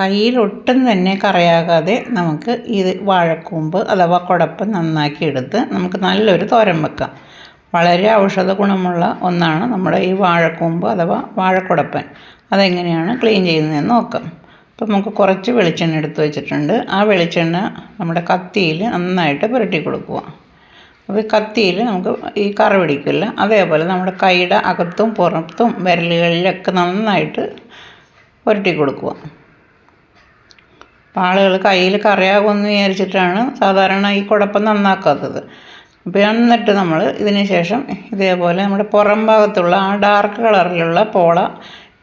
കയ്യിൽ ഒട്ടും തന്നെ കറയാകാതെ നമുക്ക് ഇത് വാഴക്കൂമ്പ് അഥവാ കുടപ്പ് നന്നാക്കി എടുത്ത് നമുക്ക് നല്ലൊരു തോരൻ വെക്കാം. വളരെ ഔഷധ ഗുണമുള്ള ഒന്നാണ് നമ്മുടെ ഈ വാഴക്കൂമ്പ് അഥവാ വാഴക്കുടപ്പൻ. അതെങ്ങനെയാണ് ക്ലീൻ ചെയ്യുന്നതെന്ന് നോക്കാം. അപ്പം നമുക്ക് കുറച്ച് വെളിച്ചെണ്ണ എടുത്ത് വെച്ചിട്ടുണ്ട്. ആ വെളിച്ചെണ്ണ നമ്മുടെ കത്തിയിൽ നന്നായിട്ട് പുരട്ടി കൊടുക്കുക. അപ്പോൾ കത്തിയിൽ നമുക്ക് ഈ കറ പിടിക്കില്ല. അതേപോലെ നമ്മുടെ കൈയുടെ അകത്തും പുറത്തും വിരലുകളിലൊക്കെ നന്നായിട്ട് പുരട്ടി കൊടുക്കുക. ആളുകൾ കയ്യിൽ കറിയാകുമെന്ന് വിചാരിച്ചിട്ടാണ് സാധാരണ ഈ കുഴപ്പം നന്നാക്കാത്തത്. അപ്പോൾ എന്നിട്ട് നമ്മൾ ഇതിന് ശേഷം ഇതേപോലെ നമ്മുടെ പുറം ഭാഗത്തുള്ള ആ ഡാർക്ക് കളറിലുള്ള പോള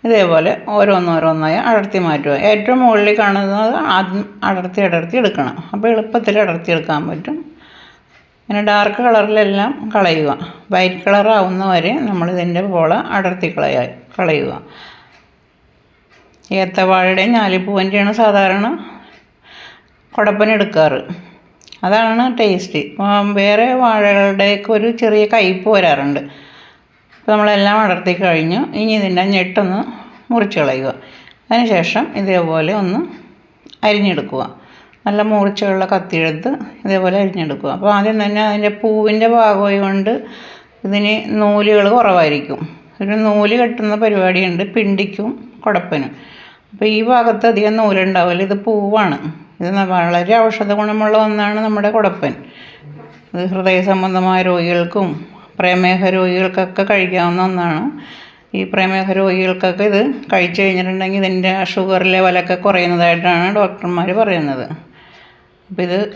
ഇതേപോലെ ഓരോന്നോരോന്നായി അടർത്തി മാറ്റുക. ഏറ്റവും മുകളിൽ കാണുന്നത് ആദ്യം അടർത്തി അടർത്തി എടുക്കണം. അപ്പോൾ എളുപ്പത്തിൽ അടർത്തി എടുക്കാൻ പറ്റും. ഇങ്ങനെ ഡാർക്ക് കളറിലെല്ലാം കളയുക. വൈറ്റ് കളർ ആവുന്ന വരെ നമ്മൾ ഇതിന്റെ പോള അടർത്തി കളയ കളയുക. ഏത്തവാഴയുടെയും ഞാലിപ്പൂവന്റെയാണ് സാധാരണ കുടപ്പനെടുക്കാറ് അതാണ് ടേസ്റ്റ് വേറെ വാഴകളുടെയൊക്കെ ഒരു ചെറിയ കയ്പ്പ് വരാറുണ്ട്. അപ്പോൾ നമ്മളെല്ലാം അടർത്തി കഴിഞ്ഞു. ഇനി ഇതിന്റെ ഞെട്ടൊന്ന് മുറിച്ച് കളയുക. അതിനുശേഷം ഇതേപോലെ ഒന്ന് അരിഞ്ഞെടുക്കുക. നല്ല മൂർച്ചയുള്ള കത്തിയെടുത്ത് ഇതേപോലെ അരിഞ്ഞെടുക്കുക. അപ്പോൾ ആദ്യം തന്നെ അതിന്റെ പൂവിന്റെ ഭാഗമായി കൊണ്ട് ഇതിന് നൂലുകൾ കുറവായിരിക്കും. ഒരു നൂൽ കെട്ടുന്ന പരിപാടിയുണ്ട്. പിണ്ടിക്കും കുടപ്പനും. അപ്പോൾ ഈ ഭാഗത്ത് അധികം നൂലുണ്ടാവില്ല. ഇത് പൂവാണ്. ഇത് വളരെ ഔഷധ ഗുണമുള്ള ഒന്നാണ് നമ്മുടെ കുടപ്പൻ. ഇത് ഹൃദയ സംബന്ധമായ രോഗികൾക്കും പ്രമേഹ രോഗികൾക്കൊക്കെ കഴിക്കാവുന്ന ഒന്നാണ്. ഈ പ്രമേഹ രോഗികൾക്കൊക്കെ ഇത് കഴിച്ചു കഴിഞ്ഞിട്ടുണ്ടെങ്കിൽ ഇതിന്റെ ഷുഗർ ലെവലൊക്കെ കുറയുന്നതായിട്ടാണ് ഡോക്ടർമാർ പറയുന്നത്. അപ്പോൾ ഇത്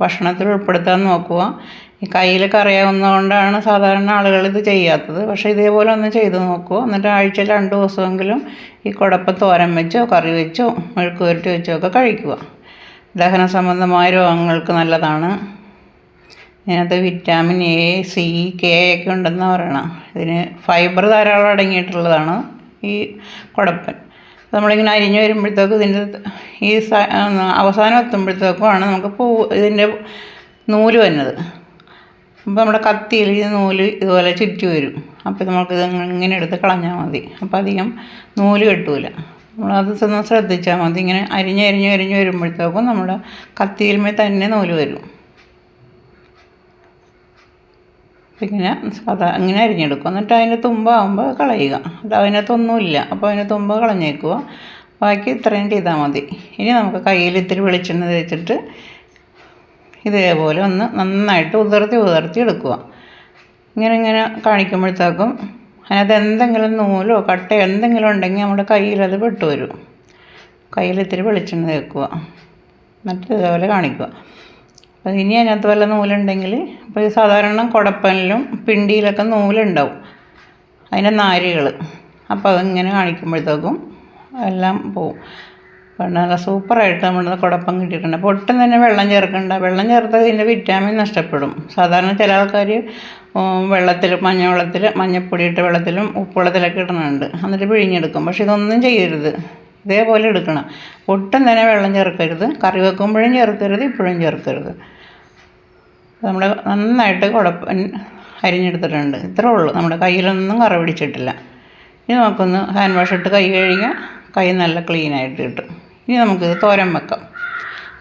ഭക്ഷണത്തിൽ ഉൾപ്പെടുത്താൻ നോക്കുക. ഈ കയ്യിൽ കറിയാവുന്നതുകൊണ്ടാണ് സാധാരണ ആളുകൾ ഇത് ചെയ്യാത്തത്. പക്ഷേ ഇതേപോലെ ഒന്ന് ചെയ്ത് നോക്കുക. എന്നിട്ട് ആഴ്ചയിൽ രണ്ട് ദിവസമെങ്കിലും ഈ കുടപ്പം തോരൻ വെച്ചോ കറി വെച്ചോ മെഴുക്കുവരട്ടി വെച്ചോ ഒക്കെ കഴിക്കുക. ദഹന സംബന്ധമായ രോഗങ്ങൾക്ക് നല്ലതാണ്. ഇതിനകത്ത് വിറ്റാമിൻ എ സി കെ ഒക്കെ ഉണ്ടെന്ന് പറയണം. ഇതിന് ഫൈബർ ധാരാളം അടങ്ങിയിട്ടുള്ളതാണ് ഈ കുടപ്പൻ. നമ്മളിങ്ങനെ അരിഞ്ഞു വരുമ്പോഴത്തേക്കും ഇതിന്റെ ഈ അവസാനം എത്തുമ്പോഴത്തേക്കുമാണ് നമുക്ക് പൂ ഇതിന്റെ നൂൽ വരുന്നത്. അപ്പോൾ നമ്മുടെ കത്തിയിൽ ഈ നൂൽ ഇതുപോലെ ചുറ്റി വരും. അപ്പോൾ നമുക്കിത് ഇങ്ങനെ എടുത്ത് കളഞ്ഞാൽ മതി. അപ്പോൾ അധികം നൂൽ കെട്ടൂല. നമ്മളത് ഒന്ന് ശ്രദ്ധിച്ചാൽ മതി. ഇങ്ങനെ അരിഞ്ഞ് അരിഞ്ഞ് അരിഞ്ഞ് വരുമ്പോഴത്തേക്കും നമ്മുടെ കത്തിയിൽമേ തന്നെ നൂൽ വരും. ഇങ്ങനെ സാധാ ഇങ്ങനെ അരിഞ്ഞെടുക്കും. എന്നിട്ട് അതിന്റെ തുമ്പാകുമ്പോൾ കളയുക. അത് അതിനകത്തൊന്നുമില്ല. അപ്പോൾ അതിന്റെ തുമ്പ് കളഞ്ഞേക്കുക. ബാക്കി ഇത്രയും ചെയ്താൽ മതി. ഇനി നമുക്ക് കയ്യിൽ ഇത്തിരി വെളിച്ചെണ്ണ തേച്ചിട്ട് ഇതേപോലെ ഒന്ന് നന്നായിട്ട് ഉതിർത്തി ഉതിർത്തി എടുക്കുക. ഇങ്ങനെ ഇങ്ങനെ കാണിക്കുമ്പോഴത്തേക്കും അതിനകത്ത് എന്തെങ്കിലും നൂലോ കട്ടയോ എന്തെങ്കിലും ഉണ്ടെങ്കിൽ നമ്മുടെ കയ്യിലത് പെട്ടു വരും. കയ്യിൽ ഇത്തിരി വെളിച്ചെണ്ണ തേക്കുക. എന്നിട്ട് ഇതേപോലെ കാണിക്കുക. അപ്പോൾ ഇനി അതിനകത്ത് വല്ല നൂലുണ്ടെങ്കിൽ ഇപ്പോൾ ഈ സാധാരണ കുടപ്പനിലും പിണ്ടിയിലൊക്കെ നൂലുണ്ടാവും. അതിന്റെ നാരുകൾ. അപ്പോൾ അതിങ്ങനെ കാണിക്കുമ്പോഴത്തേക്കും എല്ലാം പോവും. പണ്ട് നല്ല സൂപ്പറായിട്ട് നമ്മുടെ കുടപ്പം കിട്ടിയിട്ടുണ്ട്. അപ്പോൾ ഒട്ടും തന്നെ വെള്ളം ചേർക്കണ്ട. വെള്ളം ചേർത്താൽ ഇതിന്റെ വിറ്റാമിൻ നഷ്ടപ്പെടും. സാധാരണ ചില ആൾക്കാർ വെള്ളത്തിൽ മഞ്ഞവെള്ളത്തിൽ മഞ്ഞപ്പൊടി ഇട്ട വെള്ളത്തിലും ഉപ്പുവെള്ളത്തിലൊക്കെ ഇടുന്നുണ്ട്. എന്നിട്ട് പിഴിഞ്ഞെടുക്കും. പക്ഷെ ഇതൊന്നും ചെയ്യരുത്. ഇതേപോലെ എടുക്കണം. ഒട്ടും തന്നെ വെള്ളം ചേർക്കരുത്. കറി വെക്കുമ്പോഴും ചേർക്കരുത് ഇപ്പോഴും ചേർക്കരുത്. നമ്മൾ നന്നായിട്ട് കുഴപ്പ അരിഞ്ഞെടുത്തിട്ടുണ്ട്. ഇത്രേ ഉള്ളൂ. നമ്മുടെ കയ്യിലൊന്നും കറ പിടിച്ചിട്ടില്ല. ഇനി നമുക്കൊന്ന് ഹാൻഡ് വാഷ് ഇട്ട് കൈ കഴുകിയാൽ കൈ നല്ല ക്ലീനായിട്ട് കിട്ടും. ഇനി നമുക്കിത് തോരൻ വെക്കാം.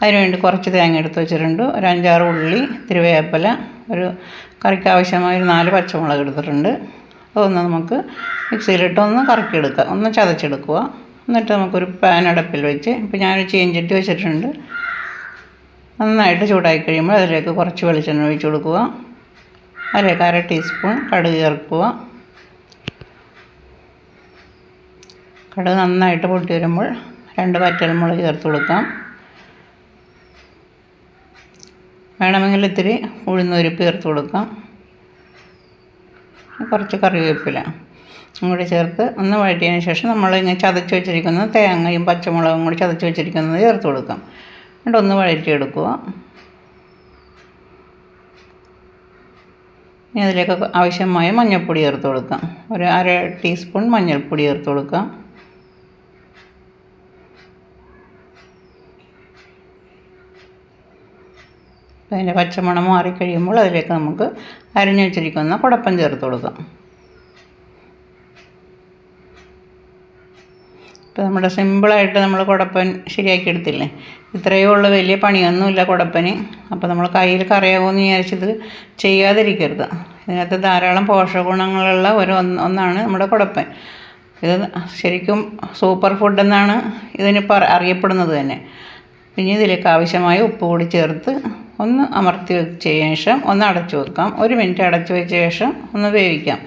അതിനുവേണ്ടി കുറച്ച് തേങ്ങ എടുത്ത് വെച്ചിട്ടുണ്ട്. ഒരു അഞ്ചാറ് ഉള്ളി തിരുവേപ്പല ഒരു കറിക്ക് ആവശ്യമായ ഒരു നാല് പച്ചമുളക് എടുത്തിട്ടുണ്ട്. അതൊന്ന് നമുക്ക് മിക്സിയിലിട്ട് ഒന്ന് കറക്കിയെടുക്കുക ഒന്ന് ചതച്ചെടുക്കുക. എന്നിട്ട് നമുക്കൊരു പാൻ അടപ്പിൽ വെച്ച് ഇപ്പോൾ ഞാനൊരു ചീഞ്ചട്ടി വെച്ചിട്ടുണ്ട്. നന്നായിട്ട് ചൂടായി കഴിയുമ്പോൾ അതിലേക്ക് കുറച്ച് വെളിച്ചെണ്ണ ഒഴിച്ച് കൊടുക്കുക. അതിലേക്ക് അര ടീസ്പൂൺ കടുക് ചേർക്കുക. കടുക് നന്നായിട്ട് പൊട്ടി വരുമ്പോൾ രണ്ട് പറ്റൽ മുളക് ചേർത്ത് കൊടുക്കാം. വേണമെങ്കിൽ ഇത്തിരി ഉഴുന്നുരുപ്പ് ചേർത്ത് കൊടുക്കാം. കുറച്ച് കറിവേപ്പില കൂടി ചേർത്ത് ഒന്ന് വഴറ്റിയതിന് ശേഷം നമ്മൾ ഇങ്ങനെ ചതച്ച് വെച്ചിരിക്കുന്ന തേങ്ങയും പച്ചമുളകും കൂടി ചതച്ച് വെച്ചിരിക്കുന്നത് ചേർത്ത് കൊടുക്കാം. എന്നിട്ട് ഒന്ന് വഴറ്റിയെടുക്കുക. ഇനി അതിലേക്ക് ആവശ്യമായ മഞ്ഞൾപ്പൊടി ചേർത്ത് കൊടുക്കാം. ഒരു അര ടീസ്പൂൺ മഞ്ഞൾപ്പൊടി ചേർത്ത് കൊടുക്കാം. അതിന്റെ പച്ചമണം മാറിക്കഴിയുമ്പോൾ അതിലേക്ക് നമുക്ക് അരിഞ്ഞു വെച്ചിരിക്കുന്ന കുടപ്പം ചേർത്ത് കൊടുക്കാം. ഇപ്പോൾ നമ്മുടെ സിമ്പിളായിട്ട് നമ്മൾ കുടപ്പൻ ശരിയാക്കി എടുത്തില്ലേ? ഇത്രയേ ഉള്ളൂ വലിയ പണിയൊന്നുമില്ല കുടപ്പന്. അപ്പോൾ നമ്മൾ കയ്യിൽ കറിയാവുമെന്ന് വിചാരിച്ചത് ചെയ്യാതിരിക്കരുത്. ഇതിനകത്ത് ധാരാളം പോഷകഗുണങ്ങളുള്ള ഒരു ഒന്നാണ് നമ്മുടെ കുടപ്പൻ. ഇത് ശരിക്കും സൂപ്പർ ഫുഡ് എന്നാണ് ഇതിന് പറ അറിയപ്പെടുന്നത് തന്നെ. പിന്നെ ഇതിലേക്ക് ആവശ്യമായ ഉപ്പ് കൂടി ചേർത്ത് ഒന്ന് അമർത്തി വെച്ച ശേഷം ഒന്ന് അടച്ചു വെക്കാം. ഒരു മിനിറ്റ് അടച്ചു വെച്ച ശേഷം ഒന്ന് വേവിക്കാം.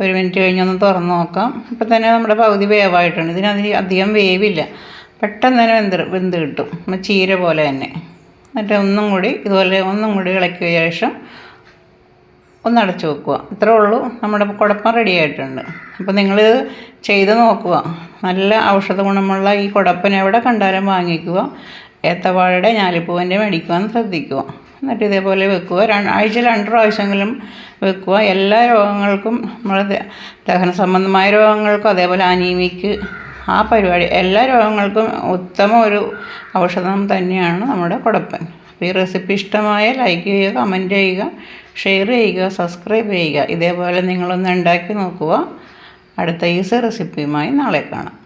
ഒരു മിനിറ്റ് കഴിഞ്ഞ് ഒന്ന് തുറന്ന് നോക്കാം. ഇപ്പം തന്നെ നമ്മുടെ പകുതി വേവായിട്ടുണ്ട്. ഇതിനതിന് അധികം വേവില്ല. പെട്ടെന്ന് തന്നെ വെന്ത് വെന്ത് കിട്ടും. ചീര പോലെ തന്നെ. എന്നിട്ട് ഒന്നും കൂടി ഇതുപോലെ ഒന്നും കൂടി ഇളക്കിയ ശേഷം ഒന്ന് അടച്ചു വെക്കുക. ഇത്രേ ഉള്ളൂ. നമ്മുടെ കുടപ്പം റെഡി ആയിട്ടുണ്ട്. അപ്പോൾ നിങ്ങൾ ചെയ്ത് നോക്കുക. നല്ല ഔഷധ ഗുണമുള്ള ഈ കുടപ്പൻ എവിടെ കണ്ടാലും വാങ്ങിക്കുക. ഏത്തവാഴയുടെ ഞാലിപ്പൂവിന്റെ മേടിക്കുവാൻ ശ്രദ്ധിക്കുക. എന്നിട്ട് ഇതേപോലെ വെക്കുക. ആഴ്ച രണ്ട് പ്രാവശ്യമെങ്കിലും വെക്കുക. എല്ലാ രോഗങ്ങൾക്കും നമ്മൾ ദഹന സംബന്ധമായ രോഗങ്ങൾക്കും അതേപോലെ അനീമിക്ക് ആ പരിപാടി എല്ലാ രോഗങ്ങൾക്കും ഉത്തമ ഒരു ഔഷധം തന്നെയാണ് നമ്മുടെ കുടപ്പൻ. അപ്പോൾ ഈ റെസിപ്പി ഇഷ്ടമായ ലൈക്ക് ചെയ്യുക കമന്റ് ചെയ്യുക ഷെയർ ചെയ്യുക സബ്സ്ക്രൈബ് ചെയ്യുക. ഇതേപോലെ നിങ്ങളൊന്ന് ഉണ്ടാക്കി നോക്കുക. അടുത്ത ഈസി റെസിപ്പിയുമായി നാളെ കാണാം.